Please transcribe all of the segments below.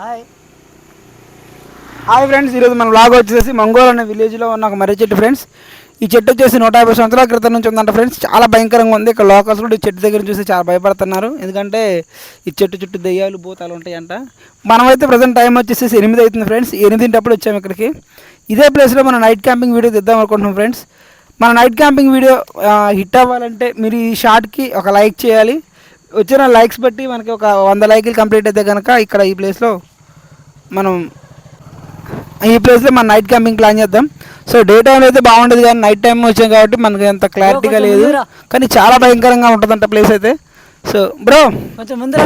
Hi. Hi friends ఈరోజు మన blog వచ్చేసి మంగోల్ అనే విలేజ్లో ఉన్న ఒక మర్రి చెట్టు ఫ్రెండ్స్. ఈ చెట్టు వచ్చేసి నూట యాభై సంవత్సరాల క్రితం నుంచి ఉందంట ఫ్రెండ్స్. చాలా భయంకరంగా ఉంది. ఇక్కడ లోకల్స్ కూడా ఈ చెట్టు దగ్గర చూసి చాలా భయపడుతున్నారు. ఎందుకంటే ఈ చెట్టు చుట్టూ దెయ్యాలు భూతాలు ఉంటాయంట. మనమైతే ప్రజెంట్ టైం వచ్చేసి ఎనిమిది అవుతుంది ఫ్రెండ్స్. ఎనిమిదింటప్పుడు వచ్చాము ఇక్కడికి. ఇదే ప్లేస్లో మనం నైట్ క్యాంపింగ్ వీడియో తెద్దాం అనుకుంటున్నాం ఫ్రెండ్స్. మన నైట్ క్యాంపింగ్ వీడియో హిట్ అవ్వాలంటే మీరు ఈ షార్ట్కి ఒక లైక్ చేయాలి. వచ్చిన లైక్స్ బట్టి మనకి ఒక వంద లైకులు కంప్లీట్ అయితే కనుక ఇక్కడ ఈ ప్లేస్లో మనం ఈ ప్లేస్లో మనం నైట్ క్యాంపింగ్ ప్లాన్ చేద్దాం. సో డే టైం అయితే బాగుండదు కానీ నైట్ టైం వచ్చాం కాబట్టి మనకి అంత క్లారిటీగా లేదు. కానీ చాలా భయంకరంగా ఉంటుందంట ప్లేస్ అయితే. సో బ్రో కొంచెం ముందర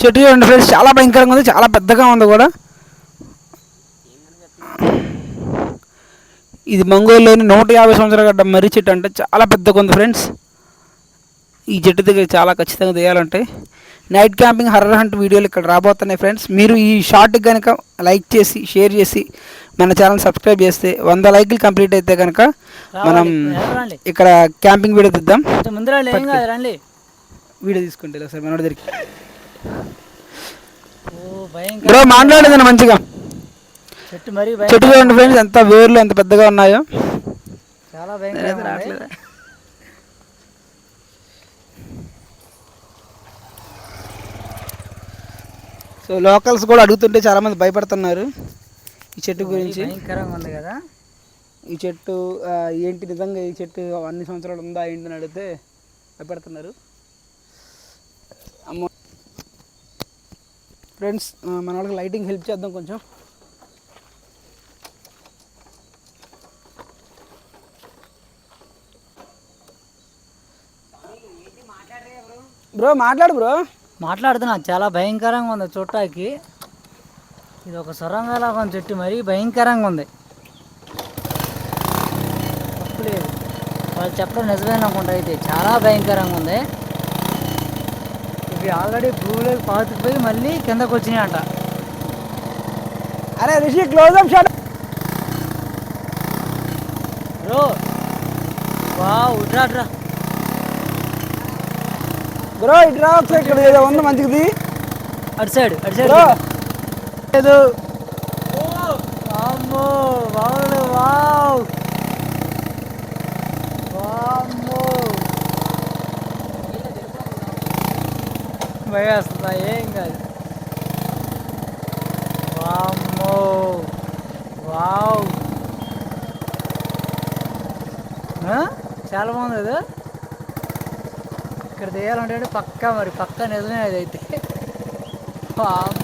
చెట్టు చూడండి ఫ్రెండ్స్ చాలా భయంకరంగా ఉంది చాలా పెద్దగా ఉంది కూడా. ఇది మంగోల్లోని నూట యాభై సంవత్సరాల గడ్డ మర్రి చెట్టు అంటే. చాలా పెద్దగా ఉంది ఫ్రెండ్స్. ఈ చెట్టు దగ్గర చాలా ఖచ్చితంగా తీయాలంటే నైట్ క్యాంపింగ్ హర్రర్ హంట్ వీడియోలు ఇక్కడ రాబోతున్నాయి ఫ్రెండ్స్. మీరు ఈ షార్ట్ కనుక లైక్ చేసి షేర్ చేసి మన ఛానల్ సబ్స్క్రైబ్ చేస్తే వంద లైకులు కంప్లీట్ అయితే కనుక మనం ఇక్కడ క్యాంపింగ్ వీడియో తీద్దాం. వీడియో తీసుకుంటే సార్ మన దగ్గరికి బ్రో మాట్లాడేదండి మంచిగా. చెట్టు మరీ చెట్టు చూడండి ఫ్రెండ్స్ ఎంత వేర్లు ఎంత పెద్దగా ఉన్నాయో. చాలా భయంకరంగా ఉంది. సో లోకల్స్ కూడా అడుగుతుంటే చాలా మంది భయపడుతున్నారు ఈ చెట్టు గురించి. భయంకరంగా ఉంది కదా. ఈ చెట్టు ఏంటి నిజంగా ఈ చెట్టు అన్ని సంవత్సరాలు ఉందా ఏంటి అని అడిగితే భయపడుతున్నారు. అమ్మ. ఫ్రెండ్స్ మన వాళ్ళకి లైటింగ్ హెల్ప్ చేద్దాం కొంచెం. బ్రో మాట్లాడు బ్రో. మాట్లాడుతున్నా చాలా భయంకరంగా ఉంది చూడటానికి. ఇది ఒక సొరంగలాగా ఉంది చెట్టు మరీ భయంకరంగా ఉంది. తప్పులేదు వాళ్ళు చెప్పడం నిజమేనా అనుకుంటా అయితే చాలా భయంకరంగా ఉంది. ఇవి ఆల్రెడీ భూమిలోకి పాతుకుపోయి మళ్ళీ కిందకు వచ్చినాయి అంట అరే Rishi close up shot bro వా ఉడ్రా డ్రా బ్రో ఇటు రా ఒకసారి ఇక్కడ ఏదో ఉంది మంచిది. అటు సైడ్ అటు సైడ్. బ్రో. లేదు వామ్మో వావ్ వావ్. వామ్మో. భయం వస్తుందా? ఏం కాదు. వామ్మో. వావ్? చాలా బాగుంది అది ఇక్కడ తీయాలంటే పక్కా మరి పక్క నిజమే అదైతే అయితే. అంటే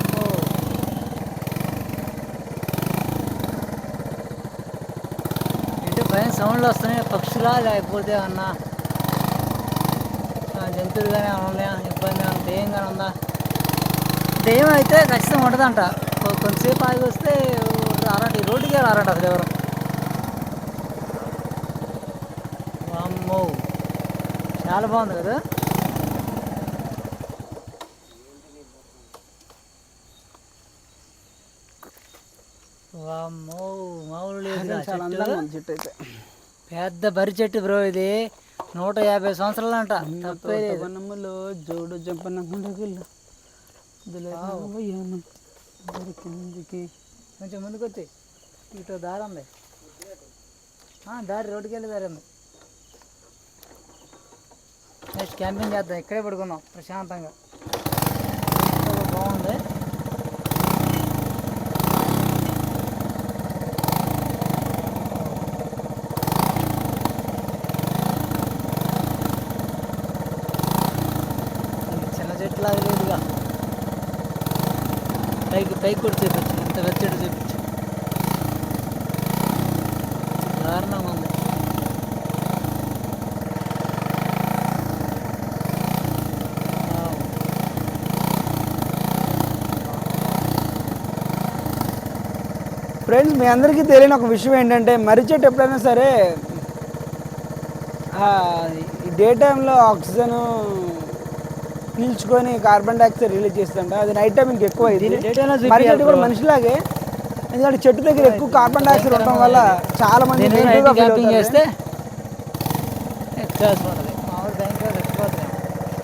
ఏంటి భయం సౌండ్లు వస్తున్నాయి? పక్షులా లేకపోతే అన్నా జంతువులు కానీ ఉన్నాయా? ఇబ్బంది అంత దెయ్యం కానీ ఉందా? దెయ్యం అయితే ఖచ్చితంగా ఉండదంట కొంతసేపు ఆగి వస్తే రారండి రోడ్డుకే రారంట అసలు ఎవరు. వామ్మో. చాలా బాగుంది కదా వామ్మో మామూలు లేదు ఆ చాలా. అందంగా ఉంది చెట్టు అయితే. పెద్ద బరి చెట్టు బ్రో ఇది. నూట యాభై సంవత్సరాలు అంట తప్పే లేదు. తోటవనములో జోడు జంపనగుండగిల్లు కిందికి. కొంచెం ముందుకు వచ్చి ఇటు దారి ఉంది ఆ, దారి రోడ్డుకి వెళ్ళి దారి ఉంది నెక్స్ట్ క్యాంపింగ్ చేద్దాం. ఇక్కడే పడుకుందాం. ప్రశాంతంగా. బాగుంది. పైకి పైకి కూడా చూపించు ఇంత వెచ్చడి చూపించు దారుణంగా ఉంది ఫ్రెండ్స్ మీ అందరికీ తెలియని ఒక విషయం ఏంటంటే మర్రి చెట్టు ఎప్పుడైనా సరే ఈ డే టైంలో ఆక్సిజన్ పీల్చుకొని కార్బన్ డైఆక్సైడ్ రిలీజ్ చేస్తుంట అది నైట్ టైం ఇంకా ఎక్కువ అయింది. కూడా మనిషిలాగే ఎందుకంటే చెట్టు దగ్గర ఎక్కువ కార్బన్ డైఆక్సైడ్ ఉండటం వల్ల చాలా మంది చేస్తే